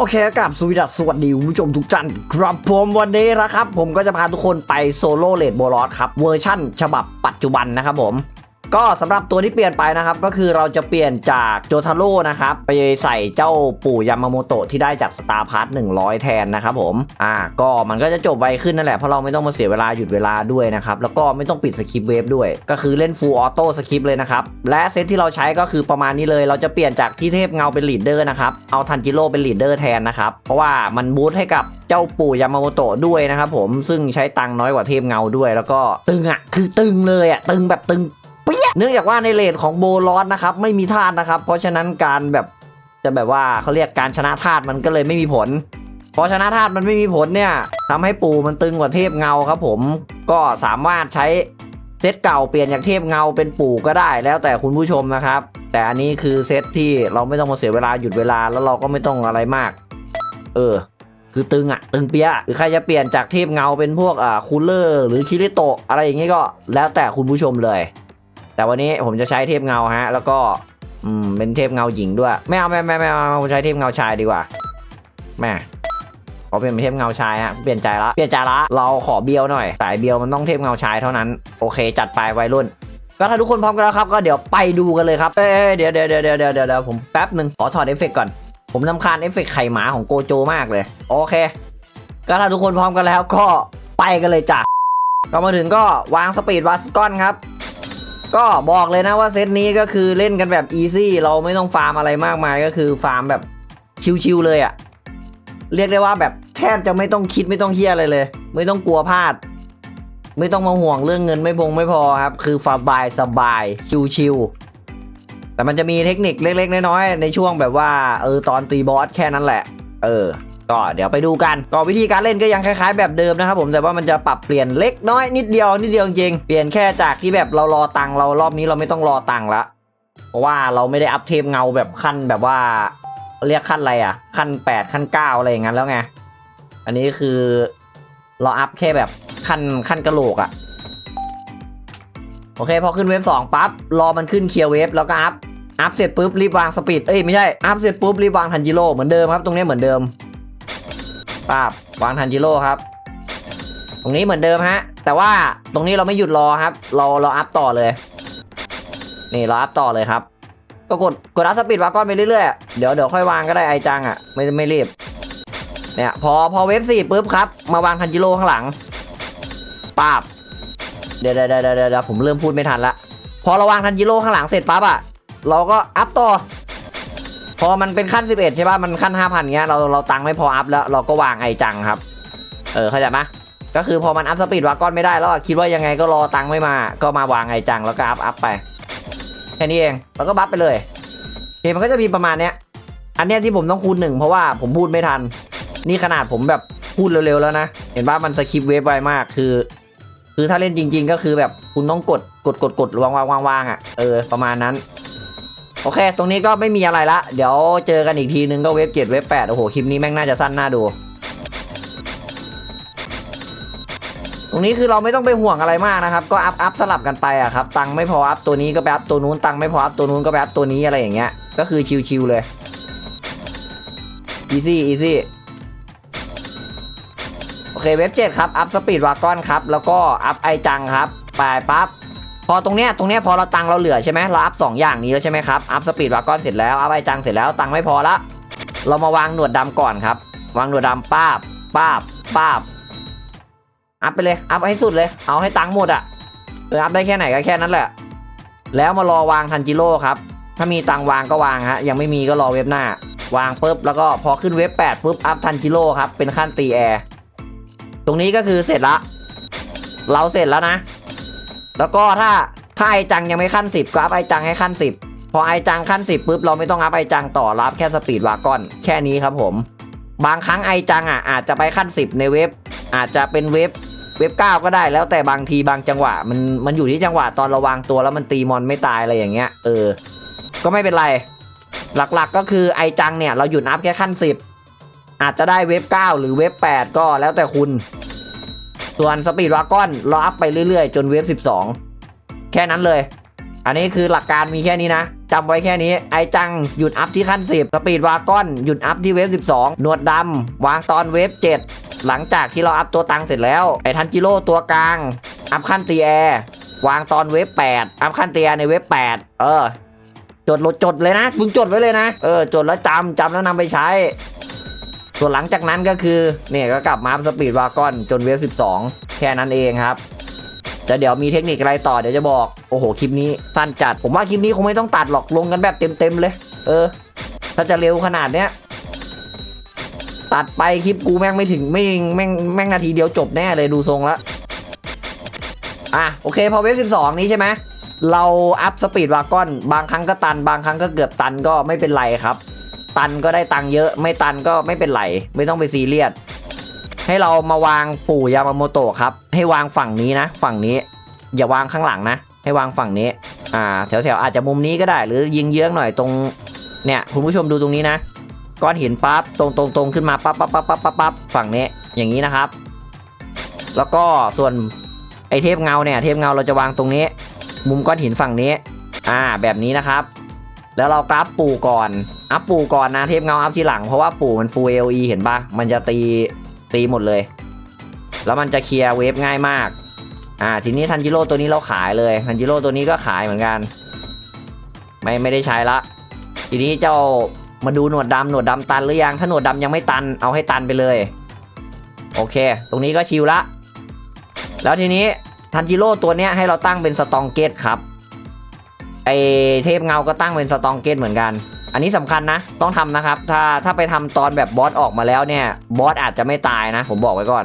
โอเคกับสวีดัสสวัสดีคุณผู้ชมทุกท่านครับผมวันนี้นะครับ ผมก็จะพาทุกคนไปโซโล่เลดโบลอสครับ เวอร์ชั่นฉบับปัจจุบันนะครับผม ก็สำหรับตัวที่เปลี่ยนไปนะครับ ก็คือเราจะเปลี่ยนจากโจทาโร่นะครับ ไปใส่เจ้าปู่ยามาโมโตะที่ได้จากสตาร์พาร์ท100แทนนะครับผมอ่าก็มันก็จะจบไวขึ้นนั่นแหละ เพราะเราไม่ต้องมาเสียเวลาหยุดเวลาด้วยนะครับ แล้วก็ไม่ต้องปิดสคริปเวฟด้วย ก็คือเล่นฟูลออโต้สคริปเลยนะครับ และเซตที่เราใช้ก็คือประมาณนี้เลย เราจะเปลี่ยนจากที่เทพเงาเป็นลีดเดอร์นะครับเอาทันจิโร่เป็นลีดเดอร์แทนนะครับเพราะว่ามันบูทให้กับเจ้าปู่ยามาโมโตะด้วยนะครับผมซึ่งใช้ตังน้อยกว่าเทพเงาด้วย แล้วก็ตึงอะคือตึงเลยอะตึงแบบตึง ปี้ยเนื่องจากว่าในเลทของโบลอสนะครับไม่มีธาตุนะครับ เพราะฉะนั้นการแบบจะแบบว่าเขาเรียกการชนะธาตุมันก็เลยไม่มีผลพอชนะธาตุมันไม่มีผลเนี่ยทำให้ปูมันตึงกว่าเทพเงาครับ ผมก็สามารถใช้เซตเก่าเปลี่ยนจากเทพเงาเป็นปู่ก็ได้แล้วแต่คุณผู้ชมนะครับ แต่อันนี้คือเซตที่เราไม่ต้องมาเสียเวลาหยุดเวลาแล้วเราก็ไม่ต้องอะไรมาก เออ คือตึงอะตึงเปียหรือใครจะเปลี่ยนจากเทพเงาเป็นพวกอ่าคูลเลอร์ หรือคิริโตะอะไรอย่างงี้ก็แล้วแต่คุณผู้ชมเลย แต่วันนี้ผมจะใช้เทพเงาฮะ แล้วก็อืมเป็นเทพเงาหญิงด้วย ไม่เอาไม่ไม่ไม่เอาผมใช้เทพเงาชายดีกว่าแม่ขอเปลี่ยนเป็นเทพเงาชายฮะเปลี่ยนใจละเปลี่ยนใจละเราขอเบียวหน่อยสายเบียวมันต้องเทพเงาชายเท่านั้นโอเค จัดไปวัยรุ่น ก็ถ้าทุกคนพร้อมกันแล้วครับ ก็เดี๋ยวไปดูกันเลยครับเอ้เดี๋ยวเดี๋ยวเดี๋ยวเดี๋ยวเดี๋ยวผมแป๊บหนึ่งขอถอดเอฟเฟกต์ก่อนผมนำคาญเอฟเฟกต์ไข่หมาของโกโจมากเลย โอเค ก็ถ้าทุกคนพร้อมกันแล้วก็ไปกันเลยจ้ะก็มาถึงก็วางสปีดวาสก้อนครับ ก็บอกเลยนะว่าเซตนี้ก็คือเล่นกันแบบอีซี่เราไม่ต้องฟาร์มอะไรมากมายก็คือฟาร์มแบบชิวๆเลยอะเรียกได้ว่าแบบแทบจะไม่ต้องคิดไม่ต้องเฮียอะไรเลย ไม่ต้องกลัวพลาด ไม่ต้องมาห่วงเรื่องเงินไม่พงไม่พอครับ คือฟาร์มบายสบายชิวๆแต่มันจะมีเทคนิคเล็กๆน้อยๆในช่วงแบบว่าเออตอนตีบอสแค่นั้นแหละ เออ ก็เดี๋ยวไปดูกัน ก็วิธีการเล่นก็ยังคล้ายๆ แบบเดิมนะครับผมแต่ว่ามันจะปรับเปลี่ยนเล็กน้อยนิดเดียวนิดเดียวจริงเปลี่ยนแค่จากที่แบบเรารอตังเรารอบนี้เราไม่ต้องรอตังละเพราะว่าเราไม่ได้อัพเทปเงาแบบขั้นแบบว่า เรียกขั้นอะไรอะ ขั้น 8 ขั้น 9 อะไรอย่างนั้นแล้วไงอันนี้คือเราอัพแค่แบบขั้นขั้นกระโหลกอะโอเคพอขึ้นเวฟสองปั๊บรอมันขึ้นเคลียร์เวฟแล้วก็อัพอัพเสร็จปุ๊บรีบวางสปีดเอ้ยไม่ใช่อัพเสร็จปุ๊บรีบวางทันจิโร่เหมือนเดิมครับตรงนี้เหมือนเดิม ปาบวางทันจิโร่ครับ ตรงนี้เหมือนเดิมฮะ แต่ว่าตรงนี้เราไม่หยุดรอครับ เราเราอัพต่อเลย นี่เราอัพต่อเลยครับ ก็กดกดอัพสปีดวาก้อนไปเรื่อยๆ เดี๋ยวเดี๋ยวค่อยวางก็ได้ไอจังอะ ไม่ไม่รีบ เนี่ยพอพอเวฟสี่ปุ๊บครับ มาวางทันจิโร่ข้างหลังปาบเดี๋ยวเดี๋ยวเดี๋ยวเดี๋ยวผมเริ่มพูดไม่ทันละ พอเราวางทันจิโร่ข้างหลังเสร็จปั๊บอะ เราก็อัพต่อ พอมันเป็นขั้น 11 ใช่ป่ะ มันขั้น 5,000เงี้ย เราเราตังค์ไม่พออัพแล้วเราก็วางไอจังครับ เออเข้าใจไหมก็คือพอมันอัพสปีดวาก้อนไม่ได้แล้วคิดว่ายังไงก็รอตังค์ไม่มา ก็มาวางไอจังแล้วก็อัพอัพไปแค่นี้เองแล้วก็บัฟไปเลยเกมมันก็จะมีประมาณเนี้ย อันเนี้ยที่ผมต้องคูณหนึ่งเพราะว่าผมพูดไม่ทัน นี่ขนาดผมแบบพูดเร็วๆแล้วนะ เห็นว่ามันสคริปเวฟไวมากคือ คือถ้าเล่นจริง ๆ ก็คือแบบคุณต้องกดกดกดกดวางวางวางวางอะเออประมาณนั้น โอเค ตรงนี้ก็ไม่มีอะไรละ เดี๋ยวเจอกันอีกทีนึงก็เว็บ 7 เว็บ 8 โอ้โห คลิปนี้แม่งน่าจะสั้นน่าดู ตรงนี้คือเราไม่ต้องไปห่วงอะไรมากนะครับ ก็อัพอัพสลับกันไปอะครับ ตังค์ไม่พออัพตัวนี้ก็ไปอัพตัวนู้น ตังค์ไม่พออัพตัวนู้นก็ไปอัพตัวนี้อะไรอย่างเงี้ย ก็คือชิวๆเลย easy easy โอเค เว็บ 7 ครับ อัพสปีดวากอนครับ แล้วก็อัพไอจังครับ ไปปั๊บ พอตรงเนี้ยตรงเนี้ยพอเราตังเราเหลือใช่ไหมเราอัพสองอย่างนี้แล้วใช่ไหมครับอัพสปีดวากอนเสร็จแล้วอัพไอจังเสร็จแล้วตังไม่พอละเรามาวางหนวดดำก่อนครับ วางหนวดดำป้าบป้าบป้าบอัพไปเลยอัพให้สุดเลย เอาให้ตังหมดอะเอออัพได้แค่ไหนก็แค่นั้นแหละ แล้วมารอวางทันจิโร่ครับ ถ้ามีตังวางก็วางฮะยังไม่มีก็รอเว็บหน้า วางปุ๊บแล้วก็พอขึ้นเว็บ8ปุ๊บอัพทันจิโร่ครับเป็นขั้นตีแอร์ตรงนี้ก็คือเสร็จละเราเสร็จแล้วนะ แล้วก็ถ้าถ้าไอจังยังไม่ขั้น 10 ก็อัพไอจังให้ขั้น 10 พอไอจังขั้น 10ปุ๊บเราไม่ต้องอัพไอจังต่อรับแค่สปีดวากอนแค่นี้ครับผม บางครั้งไอจังอะอาจจะไปขั้น 10 ในเว็บ อาจจะเป็นเว็บเว็บ 9 ก็ได้แล้วแต่บางทีบางจังหวะ มันมันอยู่ที่จังหวะตอนระวางตัวแล้วมันตีมอนไม่ตายอะไรอย่างเงี้ยเออ ก็ไม่เป็นไร หลักๆก็คือไอจังเนี่ยเราหยุดอัพแค่ขั้น 10 อาจจะได้เว็บ 9 หรือเว็บ 8 ก็แล้วแต่คุณ ส่วนสปีดวากอนเราอัพไปเรื่อยๆ จนเว็บ12 แค่นั้นเลย อันนี้คือหลักการมีแค่นี้นะจำไว้แค่นี้ ไอจังหยุดอัพที่ขั้น 10 สปีดวากอนหยุดอัพที่เวฟ 12 หนวดดำวางตอนเวฟ 7 หลังจากที่เราอัพตัวตังเสร็จแล้ว ไอทันจิโร่ตัวกลาง อัพขั้นตีแอร์วางตอนเวฟ 8 อัพขั้นตีแอร์ในเวฟ 8 เออ จดลดจดเลยนะมึงจดไว้เลยนะ เออ จดแล้วจำจำแล้วนำไปใช้ ส่วนหลังจากนั้นก็คือเนี่ยก็กลับมาอัพสปีดวากอนจนเวฟ12 แค่นั้นเองครับจะเดี๋ยวมีเทคนิคอะไรต่อเดี๋ยวจะบอก โอ้โห คลิปนี้สั้นจัด ผมว่าคลิปนี้คงไม่ต้องตัดหรอกลงกันแบบเต็มๆเลย เออ ถ้าจะเร็วขนาดเนี้ยตัดไปคลิปกูแม่งไม่ถึงไม่แม่งแม่งนาทีเดียวจบแน่เลยดูทรงล้วอะโอเคพอเวฟ12นี้ใช่ไหมเราอัพสปีดวากอน บางครั้งก็ตัน บางครั้งก็เกือบตันก็ไม่เป็นไรครับ ตันก็ได้ตังเยอะ ไม่ตันก็ไม่เป็นไรไม่ต้องไปซีเรียสให้เรามาวางปู่ยามาโมโตะครับ ให้วางฝั่งนี้นะ ฝั่งนี้ อย่าวางข้างหลังนะ ให้วางฝั่งนี้ อ่า แถวๆอาจจะมุมนี้ก็ได้ หรือยิงเยื้องหน่อยตรง เนี่ยคุณผู้ชมดูตรงนี้นะก้อนหินปั๊บตรงตรงตรงขึ้นมาปั๊บปั๊บปั๊บปั๊บปั๊บปั๊บฝั่งนี้อย่างนี้นะครับ แล้วก็ส่วนไอเทพเงาเนี่ย เทพเงาเราจะวางตรงนี้ มุมก้อนหินฝั่งนี้ อ่า แบบนี้นะครับ แล้วเรากราฟปูก่อน อัพปูก่อนนะเทพเงาอัพทีหลังเพราะว่าปูมัน full AOE เห็นปะมันจะตีตีหมดเลย แล้วมันจะเคลียร์เวฟง่ายมาก อ่าทีนี้ทันจิโร่ตัวนี้เราขายเลยทันจิโร่ตัวนี้ก็ขายเหมือนกัน ไม่ไม่ได้ใช้ละ ทีนี้เจ้ามาดูหนวดดำหนวดดำตันหรือยังถ้าหนวดดำยังไม่ตันเอาให้ตันไปเลย โอเค ตรงนี้ก็ชิลละ แล้วทีนี้ทันจิโร่ตัวเนี้ยให้เราตั้งเป็นสตองเกตครับ ไอเทพเงาก็ตั้งเป็นสตองเกตเหมือนกัน อันนี้สำคัญนะ ต้องทำนะครับ ถ้าถ้าไปทำตอนแบบบอสออกมาแล้วเนี่ย บอสอาจจะไม่ตายนะ ผมบอกไว้ก่อน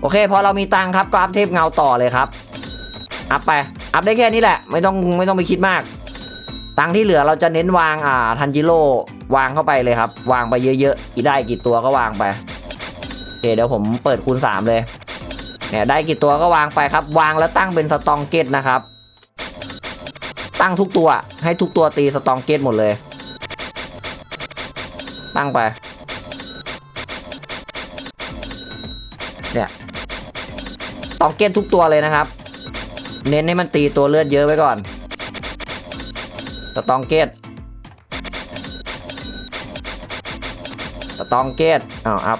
โอเค พอเรามีตังครับก็อัพเทพเงาต่อเลยครับ อัพไป อัพได้แค่นี้แหละ ไม่ต้องไม่ต้องไปคิดมาก ตังที่เหลือเราจะเน้นวางอ่าทันจิโร่วางเข้าไปเลยครับ วางไปเยอะๆกี่ได้กี่ตัวก็วางไปโอเคเดี๋ยวผมเปิดคูณ3เลยเนี่ยได้กี่ตัวก็วางไปครับ วางแล้วตั้งเป็นสตองเกตนะครับ ตั้งทุกตัว ให้ทุกตัวตีสตองเกตหมดเลย ตั้งไป เนี่ยตองเกตทุกตัวเลยนะครับ เน้นให้มันตีตัวเลือดเยอะไว้ก่อนสตองเกตสตองเกตอ้าวอัพ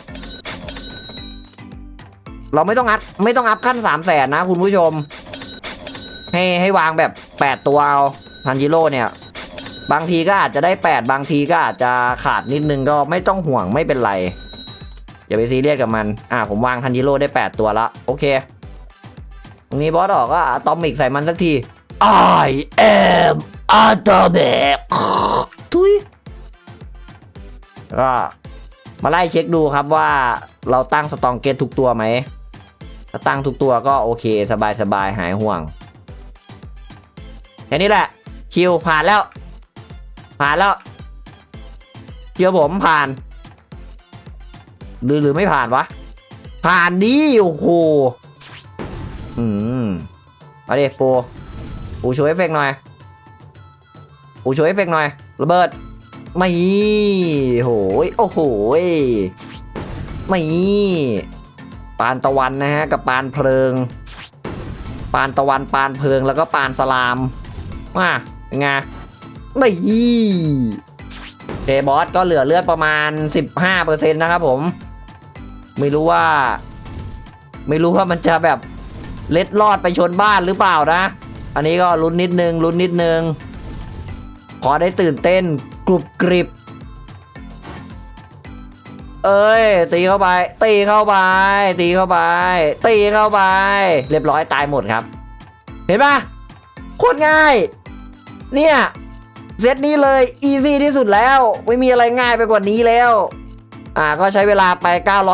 เราไม่ต้องอัพไม่ต้องอัพขั้นสามแสนนะคุณผู้ชม ให้ให้วางแบบแปดตัวเอาทันจิโร่เนี่ย บางทีก็อาจจะได้แปดบางทีก็อาจจะขาดนิดนึงก็ไม่ต้องห่วงไม่เป็นไร อย่าไปซีเรียสกับมัน อ่าผมวางทันจิโร่ได้แปดตัวละโอเค ตรงนี้บอสออกก็อะตอมิกใส่มันสักที I am atomic ทุยก็มาไล่เช็คดูครับว่าเราตั้งสตองเกตทุกตัวไหมถ้าตั้งทุกตัวก็โอเค สบายสบายหายห่วง ค่นี้แหละชิวผ่านแล้ว ผ่านแล้วเชื่อผมผ่าน หรือหรือไม่ผ่านวะ ผ่านดีโอ้โหอืมมาดิปูปูช่วยเอฟเฟกหน่อยปูช่วยเอฟเฟกหน่อยระเบิดไม่โหยโอ้โหยไม่ปานตะวันนะฮะ กับปานเพลิง ปานตะวันปานเพลิงแล้วก็ปานสลาม มาไงไม่เคบอสก็เหลือเลือดประมาณ 15%นะครับผม ไม่รู้ว่า ไม่รู้ว่ามันจะแบบเล็ดลอดไปชนบ้านหรือเปล่านะ อันนี้ก็ลุ้นนิดนึงลุ้นนิดนึงพอได้ตื่นเต้นกรุบกริบ เอ้ย ตีเข้าไป ตีเข้าไป ตีเข้าไป ตีเข้าไป เรียบร้อยตายหมดครับ เห็นปะโคตรง่าย เนี่ยเซตนี้เลยอีซี่ที่สุดแล้ว ไม่มีอะไรง่ายไปกว่านี้แล้ว อ่าก็ใช้เวลาไป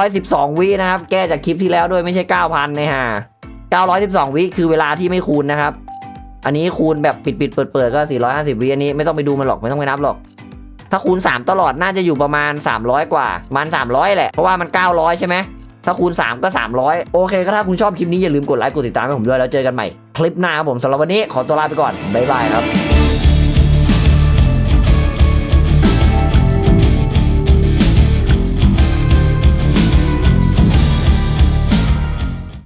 912 วินะครับ แก้จากคลิปที่แล้วด้วยไม่ใช่ 9,000นะฮะ912 วิคือเวลาที่ไม่คูณนะครับ อันนี้คูณแบบปิดปิดๆเปิดเปิดๆก็ 450 วิอันนี้ไม่ต้องไปดูมันหรอกไม่ต้องไปนับหรอก ถ้าคูณ 3 ตลอดน่าจะอยู่ประมาณ 300 กว่าประมัน 300 แหละ เพราะว่ามัน 900 ใช่ไหมถ้าคูณ 3 ก็ 300 โอเค ก็ถ้าคุณชอบคลิปนี้อย่าลืมกดไลค์กดติดตามให้ผมด้วยแล้วเจอกันใหม่ คลิปหน้าครับผมสำหรับวันนี้ขอตัวลาไปก่อนบ๊ายบายครับ